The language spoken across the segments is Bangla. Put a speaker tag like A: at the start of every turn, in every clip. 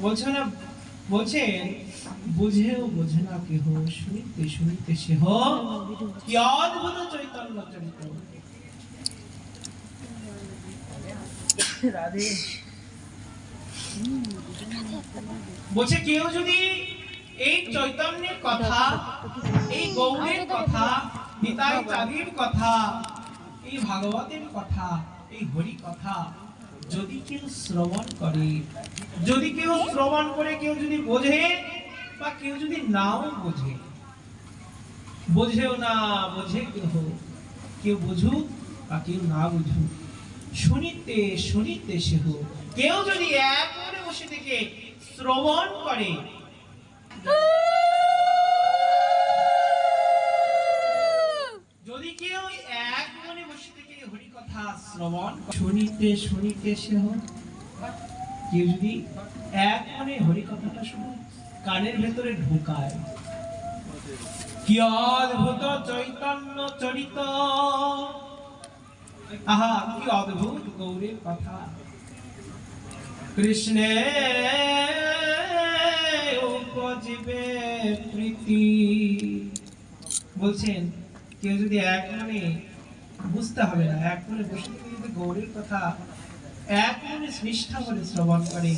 A: বলছে না বুঝেও বোঝে না কেহ শুনিতে শুনিতে সেহ। কি অদ্ভুত চৈতন্য চরিত্র।
B: রাধে।
A: বলছে কেউ যদি এই চৈতন্যের কথা এই গৌরের কথা নিতাই চাঁদের কথা এই ভাগবতের কথা এই হরি কথা যদি কেউ শ্রবণ করে যদি কেউ শ্রবণ করে কেউ যদি বোঝে বা কেউ যদি নাও বোঝে বোঝেও না বোঝে কেউ কেউ বুঝুক বা কেউ না বুঝুক শুনিতে শুনিতে সেহ। কেউ যদি এক মনে বসে থেকে শ্রবণ করে যদি কেউ এক মনে বসে থেকে হরি কথা শ্রবণ শুনিতে শুনিতে সেহ কেউ যদি এক মনে হরি কথাটা শুনে কানের ভেতরে ঢোকায়। কি অদ্ভুত চৈতন্য চরিত। আহা, কি অদ্ভুত গৌরের কথা। কৃষ্ণে উপজীবে প্রীতি। বলছেন, কেউ যদি এক মনে বুঝতে হবে না। এক মনে বসে যদি গৌরের কথা এক মনে নিষ্ঠা করে শ্রবণ করে,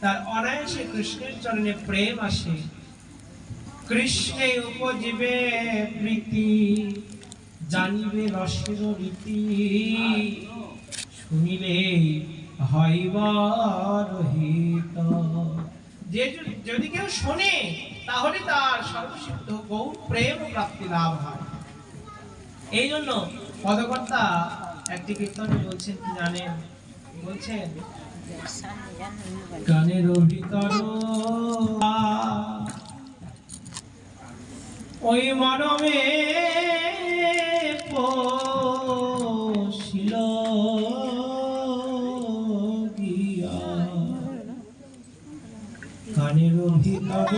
A: তার অনায়াসে কৃষ্ণের চরণে প্রেম আসে। কৃষ্ণে উপজীবে প্রীতি, জানিবে রসের রীতি। শুনিলে হইবার হিত যে যদি কেউ শোনে, তাহলে তার সর্বসিদ্ধ গৌর প্রেম প্রাপ্তি লাভ হয়। এই জন্য পদকর্তা একটি কীর্তনে বলছেন কি জানেন বলছেন? গানের ভিতর ওই মরমে পশিল গিয়া। গানের ভিতর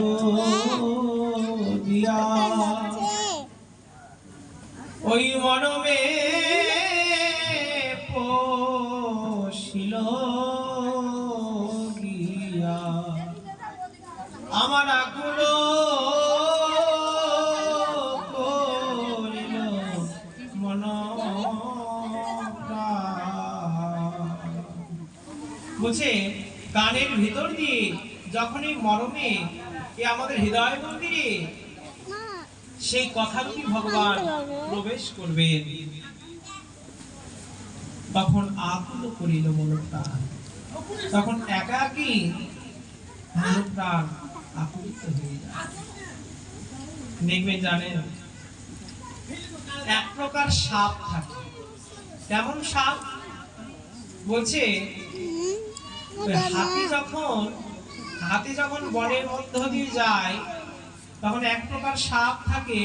A: দিয়া ওই মরমে পশিল গিয়া। আমার আকুল করিল মন বলছে গানের ভিতর দিয়ে যখন এই মরমে এ আমাদের হৃদয় মন্দিরে সেই কথাগুলি ভগবান প্রবেশ করবেন? তখন আকুল করিল মনপ্রাণ। তখন একাকী মনপ্রাণ আকুলিত হয়ে যায়। দেখবেন জানেন, এক প্রকার সাপ থাকে। কেমন সাপ? বলছে, হাতি যখন হাতি যখন বনের মধ্য দিয়ে যায় তখন এক প্রকার সাপ থাকে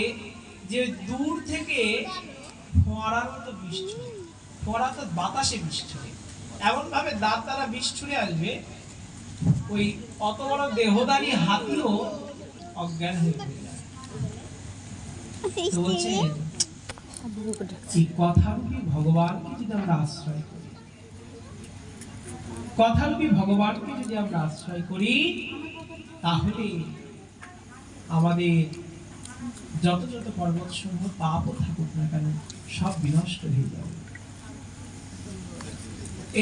A: যে দূর থেকে ফোয়ারার মতো বিষ ছুড়ে। ফোয়ারা তো বাতাসে বিষ ছুড়ে। এমন ভাবে দাঁত দ্বারা বিষ ছুড়ে আসবে। ওই অত বড় দেহদারি হাতিও অজ্ঞান হয়ে যায়। এই কথারূপী ভগবানকে যদি আমরা আশ্রয় করি? কথারূপী ভগবানকে যদি আমরা আশ্রয় করি, তাহলে আমাদের যত যত পর্বত সমূহ পাপও থাকুক না কেন সব বিনষ্ট হয়ে যাবে।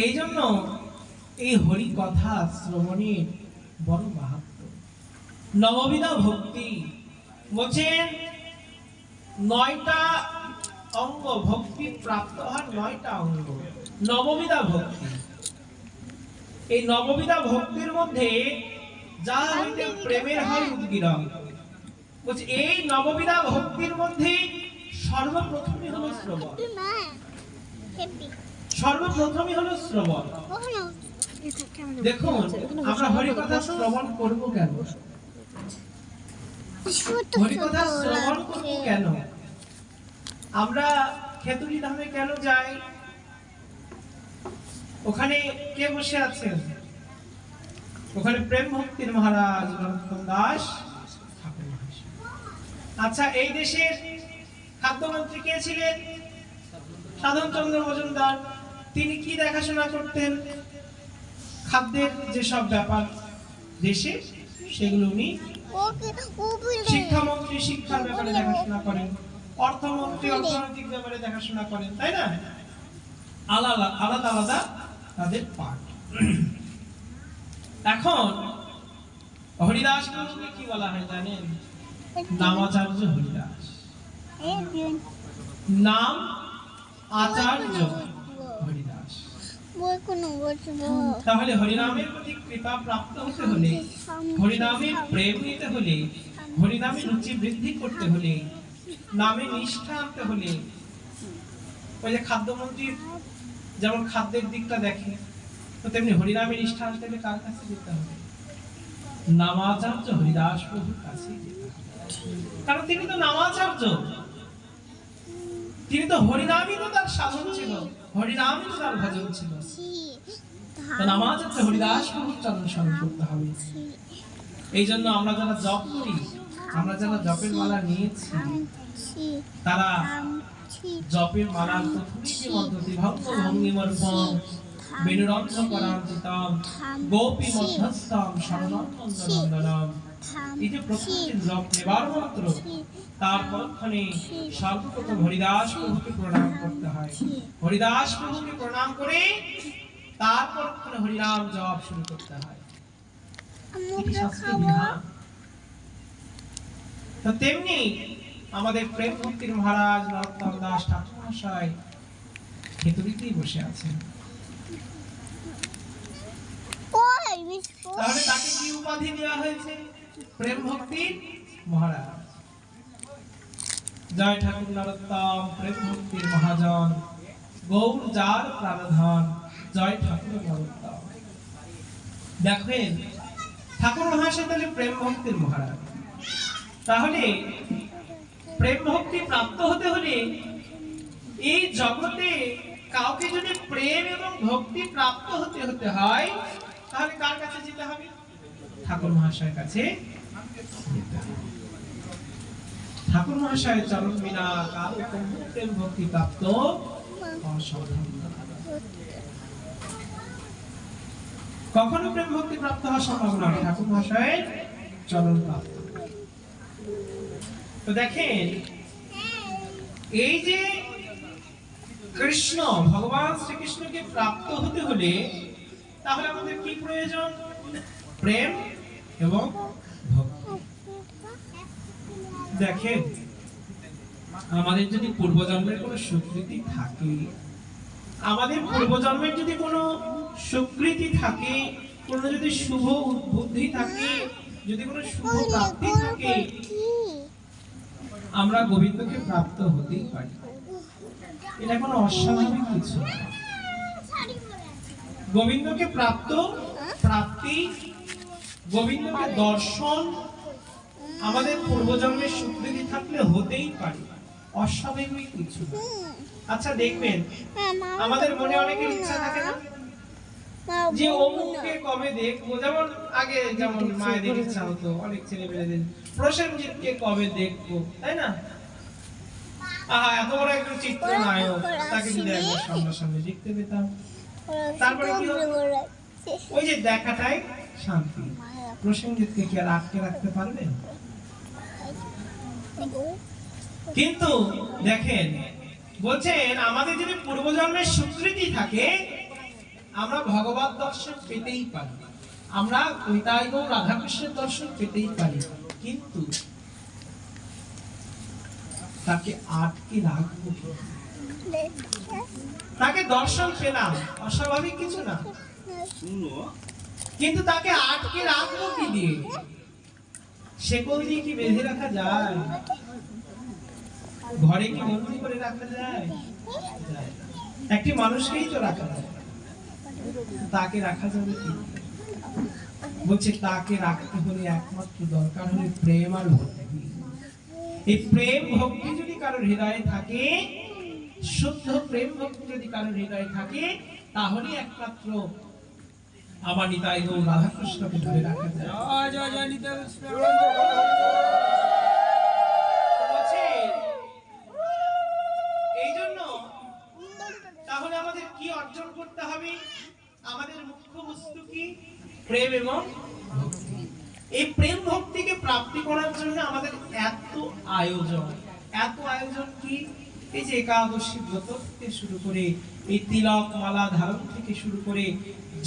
A: এই জন্য এই হরি কথা শ্রবণের বড় মাহাত্ম নববিধা ভক্তি বলছেন নয়টা অঙ্গ ভক্তি প্রাপ্ত হওয়ার নয়টা অঙ্গ। নববিধা ভক্তি। এই নববিধা ভক্তির মধ্যে যা হইতে প্রেমের হয় উদ্গীরণ বলছে এই নববিধা ভক্তির মধ্যে সর্বপ্রথমই হলো শ্রবণ। সর্বপ্রথমই হলো শ্রবণ। দেখুন আমরা হরিকথা শ্রবণ করব কেন? হরিকথা শ্রবণ করব কেন? আমরা খেতুরি ধামে কেন যাই? ওখানে কে বসে আছেন? ওখানে প্রেম ভক্তির মহারাজ দাস। আচ্ছা এই দেশের খাদ্যমন্ত্রী কে ছিলেন? সাধনচন্দ্র মজুমদার। তিনি কি দেখাশোনা করতেন? খাদ্যের যেসব ব্যাপার দেশে, সেগুলো উনি শিক্ষামন্ত্রী, শিক্ষার ব্যাপারে দেখাশোনা করেন। অর্থমন্ত্রী, অর্থনৈতিক ব্যাপারে দেখাশোনা করেন, তাই না? আলাদা আলাদা আলাদা তাদের পাঠ এখন হরিদাস কি বলা হয় জানেন? নামাচার্য হরিদাস নাম আচার্য হরিদাস তাহলে হরিনামের প্রতি কৃপা প্রাপ্ত হতে হলে, হরিনামের প্রেম নিতে হলে হরিনামে রুচি বৃদ্ধি করতে হলে, নামে নিষ্ঠা আনতে হলে, ওই যে খাদ্যমন্ত্রীর যেমন খাদ্যের দিকটা দেখে, তো তেমনি হরিনামে নিষ্ঠা আনতে হলে কার কাছে যেতে হবে? নামাচার্য হরিদাস প্রভুর কাছে যেতে হবে। কারণ তিনি তো নামাচার্য তিনি তো হরিনামই তো তার সাধন ছিল। হরিনামই তো তার ভজন ছিল। নামাজ হচ্ছে হরিদাস স্মরণ করতে হবে। এই জন্য আমরা যারা জপ করি, আমরা যারা জপের মালা নিয়েছি, তারা জপের মালার গোপী মধ্যস্থম শরণন্দনন্দনম এই যে প্রথম জপ নেবার মাত্র তারপরক্ষণে সর্বপ্রথম হরিদাস প্রভুকে প্রণাম করতে হয়। হরিদাস প্রভুকে প্রণাম করে তারপর হরিনাম জপ শুরু করতে হয়। এটি শাস্ত্রের বিধান। তো তেমনি আমাদের প্রেম ভক্তির মহারাজ নরোত্তম দাস ঠাকুর মহাশয় খেতুরিতেই বসে আছেন। তাহলে তাকে কি উপাধি দেওয়া হয়েছে? প্রেম ভক্তির মহারাজ। জয় ঠাকুর নরোত্তম প্রেম ভক্তির মহাজন। গৌর যার প্রাণধন, জয় ঠাকুর নরোত্তম দেখেন, ঠাকুর মহাশয় তাহলে প্রেম ভক্তির মহারাজ। তাহলে প্রেম ভক্তি প্রাপ্ত হতে হলে এই জগতে কাউকে যদি প্রেম এবং ভক্তি প্রাপ্ত হতে হতে হয়, তাহলে কার কাছে যেতে হবে? ঠাকুর মহাশয়ের কাছে। ঠাকুর মহাশয়ের চরণ বিনা কার প্রেম ভক্তি প্রাপ্ত কখনো প্রেম ভক্তি প্রাপ্ত হওয়া সম্ভব নয়, ঠাকুর মহাশয়ের চরণ প্রাপ্ত। তো দেখেন, এই যে কৃষ্ণ, ভগবান শ্রীকৃষ্ণকে প্রাপ্ত হতে হলে তাহলে আমাদের কি প্রয়োজন? প্রেম এবং দেখেন, আমাদের যদি পূর্বজন্মের কোনো সুকৃতি থাকে, আমাদের পূর্বজন্মের যদি কোনো সুকৃতি থাকে, কোনো যদি শুভ বুদ্ধি থাকে, যদি কোনো শুভ প্রাপ্তি থাকে, আমরা গোবিন্দকে প্রাপ্ত হতেই পারি। এটা কোনো অস্বাভাবিক কিছু গোবিন্দকে প্রাপ্ত, প্রাপ্তি গোবিন্দকে দর্শন আমাদের পূর্বজন্মের স্বীকৃতি থাকলে হতেই পারে। অস্বাভাবিক কিছু আচ্ছা দেখবেন, আমাদের মনে অনেকের ইচ্ছা থাকে না? যে অমুককে কবে দেখব যেমন আগে যেমন মায়েদের ইচ্ছা হতো, অনেক ছেলে মেয়েদের প্রসেনজিৎকে কবে দেখব, তাই না? আহা, এত বড় একজন চিত্রনায়ক, তাকে যদি একবার সামনাসামনি দেখতে পেতাম। তারপরে কি ওই যে দেখাটাই শান্তি। প্রসেনজিৎকে কি আর আটকে রাখতে পারবে? কিন্তু দেখেন বলছেন আমাদের যদি পূর্বজন্মের স্বীকৃতি থাকে আমরা ভগবত দর্শন পেতেই পারি। আমরা কৈতাই গৌ রাধাকৃষ্ণের দর্শন পেতেই পারি। কিন্তু তাকে আটকে রাখব তাকে দর্শন পেলাম অস্বাভাবিক কিছু না। কিন্তু তাকে আটকে রাখব কি দিয়ে? শেকল দিয়ে কি বেঁধে রাখা যায়? ঘরে কি বন্দি করে রাখা যায়? একটি মানুষকেই তো রাখা যায়। তাকে রাখা যাবে কি? বলছে, তাকে রাখতে হলে একমাত্র দরকার হলে প্রেম আর ভক্তি। এই প্রেম ভক্তি যদি কারোর হৃদয়ে থাকে, শুদ্ধ প্রেম ভক্তি যদি কারোর হৃদয়ে থাকে তাহলে একমাত্র আমার নিতাই গৌর রাধাকৃষ্ণকে ধরে রাখা। যায়
B: জয় জয় জয় নিতে
A: বলছে, এই জন্য তাহলে আমাদের কি অর্জন করতে হবে? আমাদের মুখ্য বস্তু কি? প্রেম এবং এই প্রেম ভক্তিকে প্রাপ্তি করার জন্য আমাদের এত আয়োজন। এত আয়োজন কি? এই যে একাদশী ব্রত থেকে শুরু করে এই তিলক মালা ধারণ থেকে শুরু করে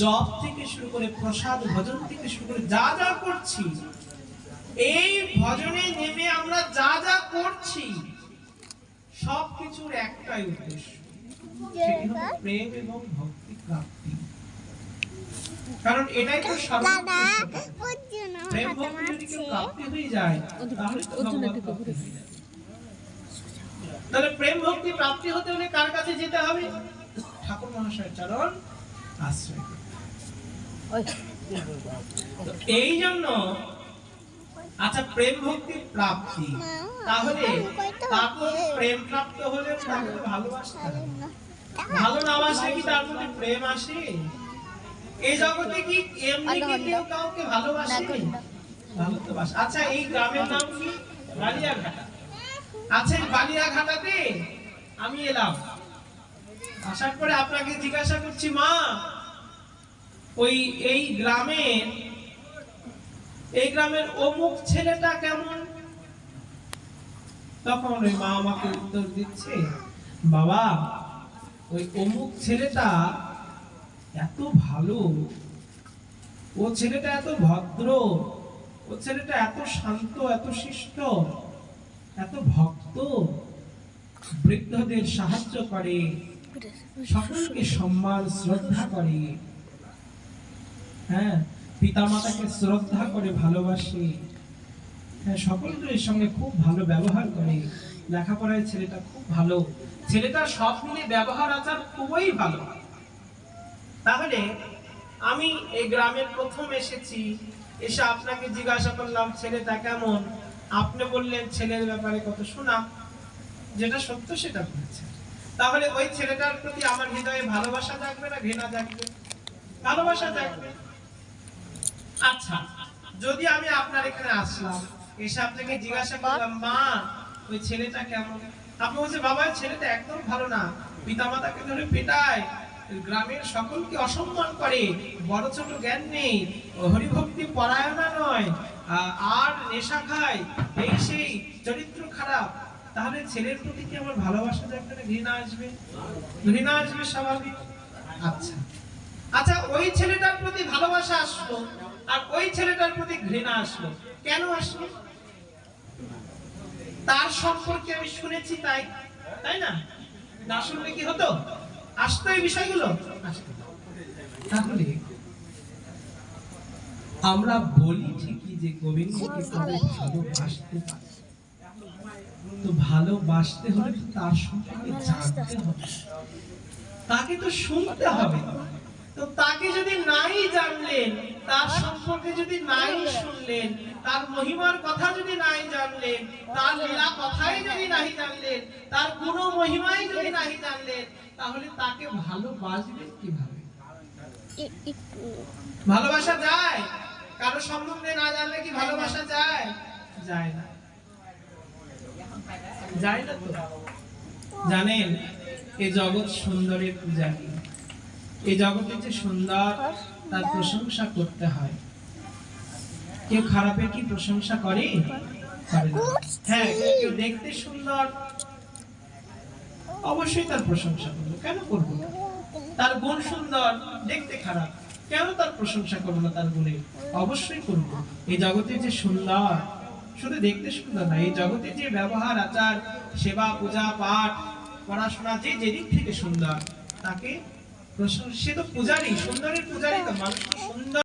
A: জপ থেকে শুরু করে প্রসাদ ভজন থেকে শুরু করে যা যা করছি এই ভজনে নেমে আমরা যা যা করছি সবকিছুর একটাই উদ্দেশ্য। প্রেম এবং ভক্তি প্রাপ্তি। কারণ এটাই তো প্রেম ভক্তি যদি কেউ প্রাপ্তি হয়ে যায় তাহলে তো ভগবত প্রাপ্তি হয়ে যায়। তাহলে প্রেম ভক্তি প্রাপ্তি হতে হলে কার কাছে যেতে হবে? ঠাকুর মহাশয় চরণ। আশ্রয় এই জন্য আচ্ছা প্রেম ভক্তি প্রাপ্তি। তাহলে তারপর প্রেম প্রাপ্ত হলে তাকে ভালোবাসতে ভালো না বাসলে কি তার মধ্যে প্রেম আসে? এই জগতে কি এমনি কি কেউ কাউকে ভালোবাসে? ভালো আচ্ছা এই গ্রামের নাম কি? বালিয়াঘাটা। আচ্ছা এই বালিয়াঘাটাতে আমি এলাম। আসার পরে আপনাকে জিজ্ঞাসা করছি মা ওই, এই গ্রামে এই গ্রামের অমুক ছেলেটা কেমন? তখন ওই মা আমাকে উত্তর দিচ্ছে, বাবা, ওই অমুক ছেলেটা এত ভালো। ও ছেলেটা এত ভদ্র, ও ছেলেটা এত শান্ত, এত শিষ্ট, এত ভক্ত, বৃদ্ধদের সাহায্য করে, সকলকে সম্মান, শ্রদ্ধা করে। হ্যাঁ পিতামাতাকে শ্রদ্ধা করে ভালোবাসে। হ্যাঁ সকলের সঙ্গে খুব ভালো ব্যবহার করে। লেখাপড়ায় ছেলেটা খুব ভালো। ছেলেটা সব মিলে ব্যবহার আচার খুবই ভালো। তাহলে আমি এই গ্রামের প্রথম এসেছি, এসে আপনাকে জিজ্ঞাসা করলাম, ছেলেটা কেমন? আপনি বললেন, ছেলের ব্যাপারে কত শোনা। যেটা সত্য সেটা বলেছেন তাহলে ওই ছেলেটার প্রতি আমার হৃদয়ে ভালোবাসা থাকবে না, ঘৃণা জাগবে? ভালোবাসা জাগবে? আচ্ছা যদি আমি আপনার এখানে আসলাম এসে আপনাকে জিজ্ঞাসা করলাম মা ওই ছেলেটা কেমন? আপনি বলছে বাবা ছেলেটা একদম ভালো না। পিতামাতাকে ধরে পেটায়। গ্রামের সকলকে অসম্মান করে। বড় ছোট জ্ঞান নেই। হরিভক্তি পরায়ণা নয়। আর নেশা খায়। এই সেই চরিত্র খারাপ। তাহলে ছেলের প্রতি কি আমার ভালোবাসা না ঘৃণা আসবে? ঘৃণা আসবে স্বাভাবিক। আচ্ছা। আচ্ছা ওই ছেলেটার প্রতি ভালোবাসা আসলো। আর ওই ছেলেটার প্রতি ঘৃণা আসলো। কেন আসলো? তার সম্পর্কে আমি শুনেছি তাই তাই না? না শুনলে কি হতো? আসতো এই বিষয়গুলো? তাহলে আমরা বলি ঠিকই যে গোবিন্দকে ভালোবাসতে পারি। তো ভালোবাসতে হলে তার সম্পর্কে জানতে হবে। তাকে তো শুনতে হবে। তো তাকে যদি নাই জানলেন, তার সম্পর্কে যদি নাই শুনলেন, তার মহিমার কথা যদি নাই জানলেন, তার লীলা কথাই যদি নাই জানলেন, তার গুণ মহিমাই যদি নাই জানলেন, তাহলে তাকে ভালোবাসবেন কীভাবে? ভালোবাসা যায়। কারও সম্বন্ধে না জানলে কি ভালোবাসা যায়? যায় না। যায় না তো? জানেন, এ জগৎ সুন্দরের পূজারী। এই জগতে যে সুন্দর, তার প্রশংসা করতে হয়। কেউ খারাপের কি প্রশংসা করে? হ্যাঁ কেউ দেখতে সুন্দর, অবশ্যই তার প্রশংসা করব। কেন করব তার গুণ সুন্দর, দেখতে খারাপ, কেন তার প্রশংসা করব না তার গুণে? অবশ্যই করব। এই জগতে যে সুন্দর, শুধু দেখতে সুন্দর না, এই জগতে যে ব্যবহার, আচার, সেবা, পূজা, পাঠ, পড়াশোনা, যে যেদিক থেকে সুন্দর, তাকে প্রশংসা সে তো পূজারী সুন্দরের পূজারী তো মানুষ তো সুন্দর।